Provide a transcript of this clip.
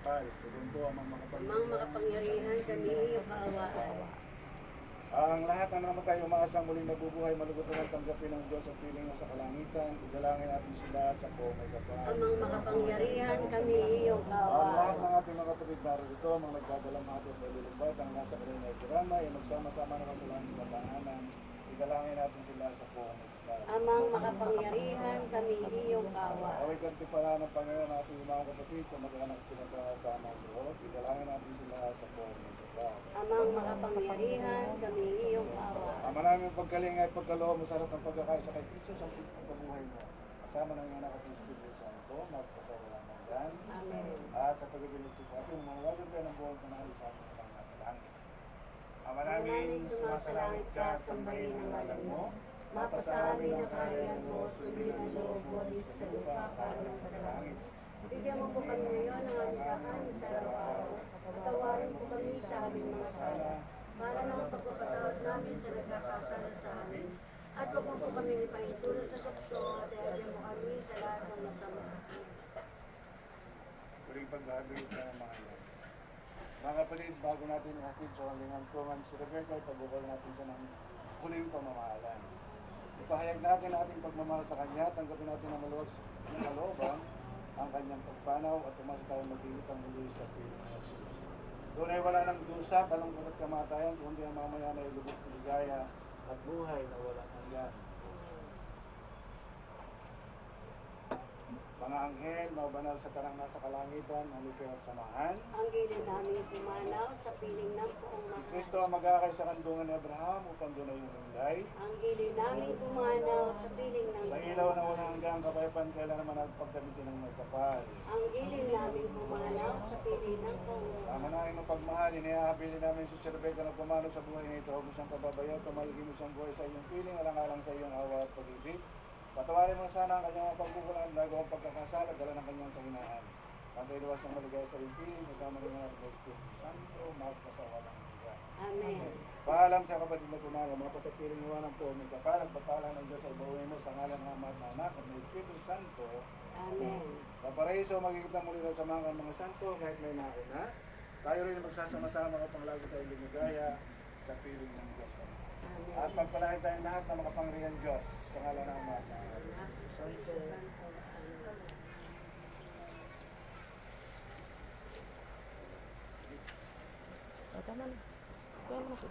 kapal. Tugon po ang mga Amang makapangyarihan. makapangyarihan kami iyong kaawaan. Ang lahat ng namatay umaasang muling nabubuhay, malugutan at tanggapin ng Diyos at piling na sa kalangitan. Idalangin natin sila sa po may kapal. Amang makapangyarihan kami iyong Ang lahat kaawaan. ng ating mga kapatid narito, mga nagdadalang ating nalilumbat, ang nasa kanila ay tirama, ay magsama-sama na sa langit na tahanan. Idalangin natin sila sa po may kapal. Amang makapangyarihan kami kaawaan. Away kanti pala ng Panginoon natin yung mga kapatid kung mag-anak pinagkakatama ng Lord. Idalangin natin sila sa po may kapal. Amang makapangyarihan kami iyong kaawaan. Ang maraming pagkaling ay pagkaloob mo sa harap ng pagkakaisa kay Kristo sa pagkabuhay mo. Kasama ng iyong anak at Espiritu Santo, magpasawalan ng yan. Amen. At sa pagkagilig sa atin, manawagan kayo ng buong panahal sa ating mga nasa langit. Ama namin, sumasalangit ka, sambahin ang ngalan mo. Mapasa amin ang kaharian mo, sundin ang loob mo dito sa lupa para sa langit. Bigyan mo po kami ngayon ng kakanin sa araw-araw. Patawarin po kami sa aming mga sala. Para ng pagpapatawad namin sa nagkakasala sa amin. At huwag mo po kami ipahintulot sa tukso at iagyan mo kami sa lahat ng masama. Huling pagbabalik ka ng mga yan. Mga kapatid, bago natin ihatid sa kalingang tungan si Rebecca, ipagbubuhay natin siya ng huling pamamahalan. Ipahayag natin ang ating pagmamahal sa Kanya, tanggapin natin ang maluwag ng kalooban, ang Kanyang pagpanaw at tumasa tayo magigit ang muli sa piling ng Jesus. Doon ay wala ng dusa, kalungkot at kamatayan, kundi ang mamaya na ilubog ligaya at buhay na walang hanggan. Mga anghel, mga banal sa karang nasa kalangitan, halika at samahan. Ang gilid namin pumanaw sa piling ng buong Si mahal. Kristo ang mag-akay sa kandungan ni Abraham upang doon ay umulay. Ang gilid namin pumanaw sa piling ng Sa ilaw na unang hanggang kapayapaan, kailan naman nagpagdamitin ng magkapal. Ang gilid namin pumanaw sa piling ng buong Tama na ang pagmahal, inihahabili namin si Sir Rebecca na pumalo sa buhay nito. Huwag mo siyang pababayaw, tumaligin mo siyang buhay sa iyong piling, alang-alang sa iyong awa at pag-ibig. Patawarin mo sana ang kanyang mga pagkukulaan bago ang pagkakasala, dala ng kanyang kahinaan. Pantay luwas ng maligay sa iyong piling, kasama ang Espiritu Santo, magpasawalang siya. Paalam sa kapatid na tumalo, mga pasapiring iwanan po, may kapalang pagpala ng Diyos ay bawiin mo sa ngalan ng Ama at Anak at ng Espiritu Santo. Amen. Sa paraiso, magkikita muli na sa mga mga santo kahit may nauna. Tayo rin magsasama-sama kapag lagi tayong lumigaya sa piling ng Diyos. At Amen. pagpalain tayong lahat ng makapangyarihan Diyos sa ngalan ng Ama at Anak. Tama na. Kaya mo na